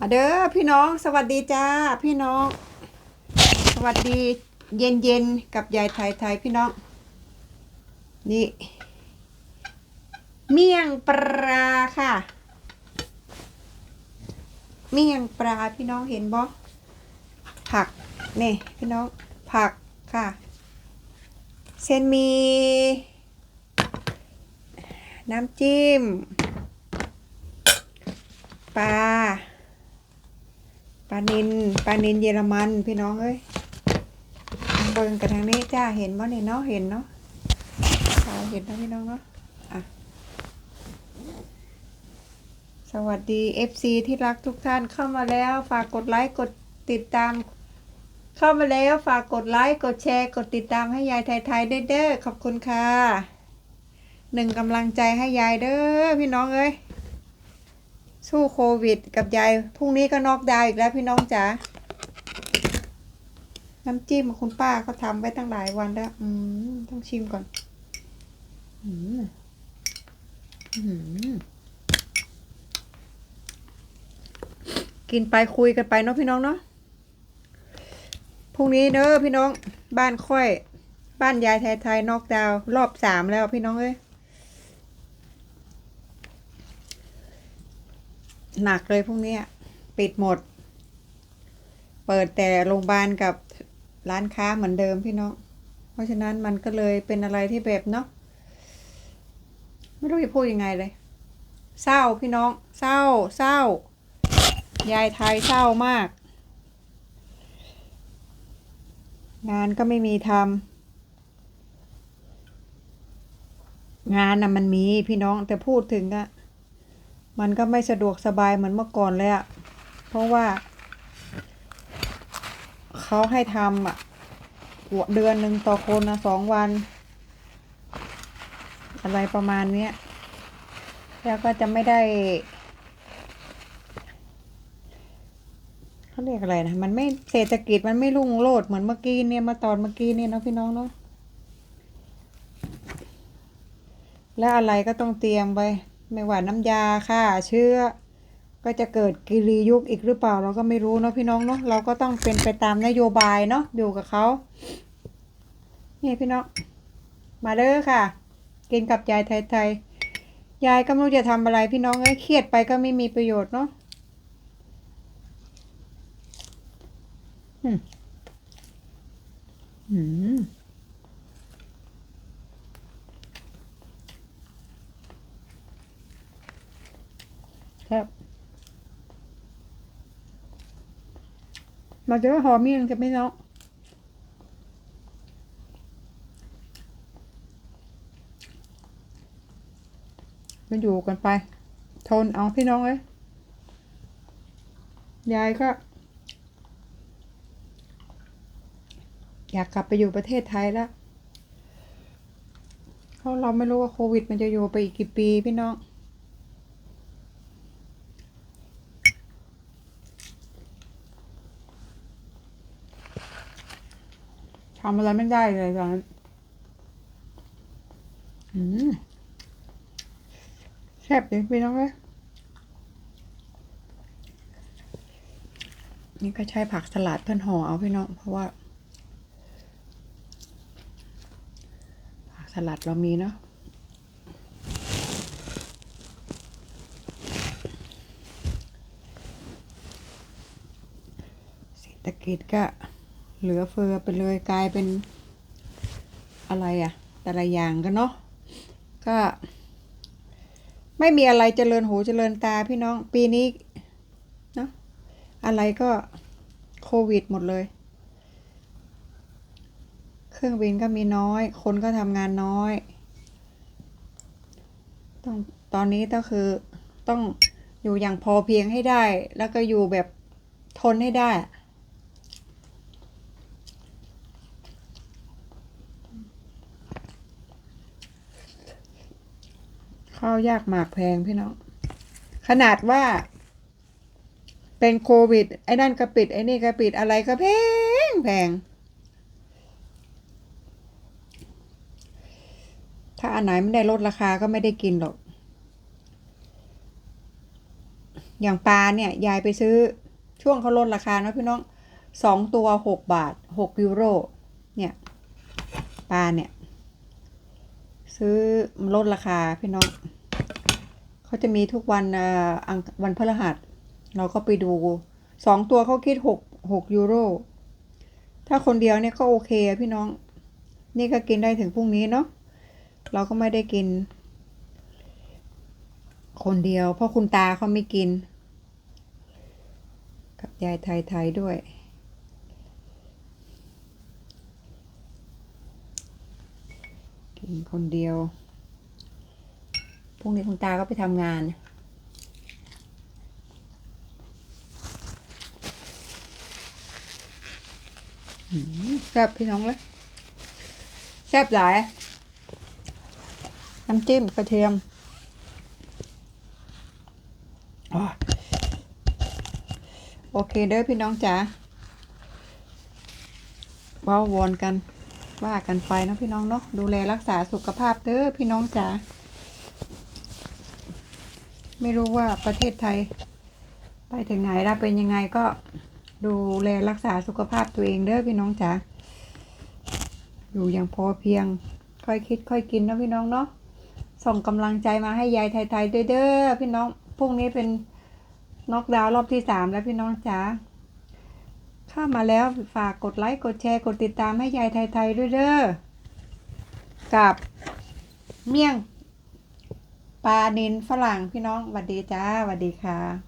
มาเด้อพี่น้องสวัสดีจ้าพี่น้อง สวัสดีเย็นเย็นกับยายไทยไทยพี่น้อง นี่ เมี่ยงปลาค่ะ เมี่ยงปลาพี่น้องเห็นบ่ผักนี่พี่น้องผักค่ะ เส้นมี น้ำจิ้มปลา ปลานินปลานินเยอรมันพี่น้องเอ้ยเบิ่งกันทางนี้จ้าเห็นบ่เนี่ยเนาะเห็นเนาะเห็นนะพี่น้องเนาะอะสวัสดี FC ที่รักทุกท่านเข้ามาแล้ว ฝากกดไลค์กดติดตาม เข้ามาแล้วฝากกดไลค์กดแชร์ กดติดตามให้ยายไทยๆด้วยเด้อขอบคุณค่ะหนึ่งกำลังใจให้ยายเด้อพี่น้องเอ้ย สู้โควิดกับยายพรุ่งนี้ก็นอกดาวอีกแล้วพี่น้องจ๋าน้ำจิ้มคุณป้าเขาทำไว้ตั้งหลายวันแล้ว อืมต้องชิมก่อน อืมอืมกินไปคุยกันไปเนาะพี่น้องเนาะพรุ่งนี้เด้อพี่น้อง บ้านค่อย บ้านยายไทยๆนอกดาว รอบสามแล้วพี่น้องเอ้ย หนักเลยพวกเนี้ยปิดหมด เปิดแต่โรงพยาบาลกับร้านค้าเหมือนเดิมพี่น้อง เพราะฉะนั้นมันก็เลยเป็นอะไรที่แบบเนาะไม่รู้จะพูดยังไงเลย เศร้าพี่น้อง เศร้า เศร้า ยายไทยเศร้ามาก งานก็ไม่มีทำงานนะมันมีพี่น้องแต่พูดถึงอะ มันก็ไม่สะดวกสบายเหมือนเมื่อก่อนเลยอะเพราะว่าเขาให้ทำอะเดือนหนึ่งต่อคนนะสองวัน อะไรประมาณเนี้ยแล้วก็จะไม่ได้เขาเรียกอะไรนะ มันไม่เศรษฐกิจมันไม่รุ่งโรจน์เหมือนเมื่อกี้เนี่ยมาตอนเมื่อกี้เนี่ยเนาะพี่น้องเนาะแล้วอะไรก็ต้องเตรียมไป ไม่ว่าน้ำยาค่ะเชื้อ ก็จะเกิดกิริยุกอีกหรือเปล่าเราก็ไม่รู้เนาะพี่น้องเนาะเราก็ต้องเป็นไปตามนโยบายเนาะอยู่กับเขานี่พี่น้องมาเด้อค่ะ กินกับยายไทยๆยายก็ไม่รู้จะทำอะไรพี่น้องเอ้ยเครียดไปก็ไม่มีประโยชน์เนาะอืมอืม ครับมาเจอหอมเมี่ยงจะไม่เนาะมาอยู่กันไป ทนเอาพี่น้องเอ้ยยายก็ อยากกลับไปอยู่ประเทศไทยแล้วเพราะเราไม่รู้ว่าโควิดมันจะอยู่ไปอีกกี่ปีพี่น้องำอะไรไม่ได้เลยตอนนั้นแซ่บเลยพี่น้องเลยนี่ก็ใช้ผักสลัดเพื่อนห่อเอาพี่น้องเพราะว่า ผักสลัดเรามีเนาะเศรษฐกิจก็ เหลือเฟือไปเลยกลายเป็นอะไรอะแต่ละอย่างกันเนาะก็ ไม่มีอะไรเจริญหูเจริญตาพี่น้องปีนี้เนาะอะไรก็โควิดหมดเลย เครื่องบินก็มีน้อย คนก็ทำงานน้อยต้องตอนนี้ก็คือต้องอยู่อย่างพอเพียงให้ได้ แล้วก็อยู่แบบทนให้ได้ ข้าวยากหมากแพงพี่น้อง ขนาดว่า เป็นโควิด ไอ้นั่นก็ปิด ไอ้นี่ก็ปิดอะไรก็แพงแพง ถ้าอันไหนไม่ได้ลดราคาก็ไม่ได้กินหรอก อย่างปลาเนี่ย ยายไปซื้อช่วงเขาลดราคาเนะพี่น้องสองตัวหกบาทหกยูโร เนี่ย ปลาเนี่ย ซื้อลดราคาพี่น้องเขาจะมีทุกวันอ่ออังวันพฤหัส เราก็ไปดูสองตัวเขาคิดหกหกยูโร ถ้าคนเดียวเนี่ยก็โอเคพี่น้อง นี่ก็กินได้ถึงพรุ่งนี้เนาะเราก็ไม่ได้กิน คนเดียว เพราะคุณตาเขาไม่กิน กับยายไทย ๆ ด้วย กินคนเดียว พรุ่งนี้คุณตาก็ไปทำงาน แซ่บพี่น้องเลยแซ่บหลาย น้ำจิ้มกระเทียมโอเคเด้อพี่น้องจ๋าเว้าวอนกัน ว่ากันไปเนาะพี่น้องเนาะดูแลรักษาสุขภาพเด้อพี่น้องจ๋าไม่รู้ว่าประเทศไทย ไปถึงไหนแล้วเป็นยังไงก็ดูแลรักษาสุขภาพตัวเองเด้อพี่น้องจ๋าอยู่อย่างพอเพียง ค่อยคิดค่อยกินนะพี่น้องเนาะส่งกำลังใจมาให้ยายไทยๆด้วยเด้อพี่น้องพรุ่งนี้เป็นน็อกดาวน์รอบที่สามแล้วพี่น้องจ๋า เข้ามาแล้วฝากกดไลค์กดแชร์กดติดตามให้ยายไทยๆด้วยเด้อกับเมี่ยงปลานินฝรั่งพี่น้องหวัดดีจ้าหวัดดีค่ะ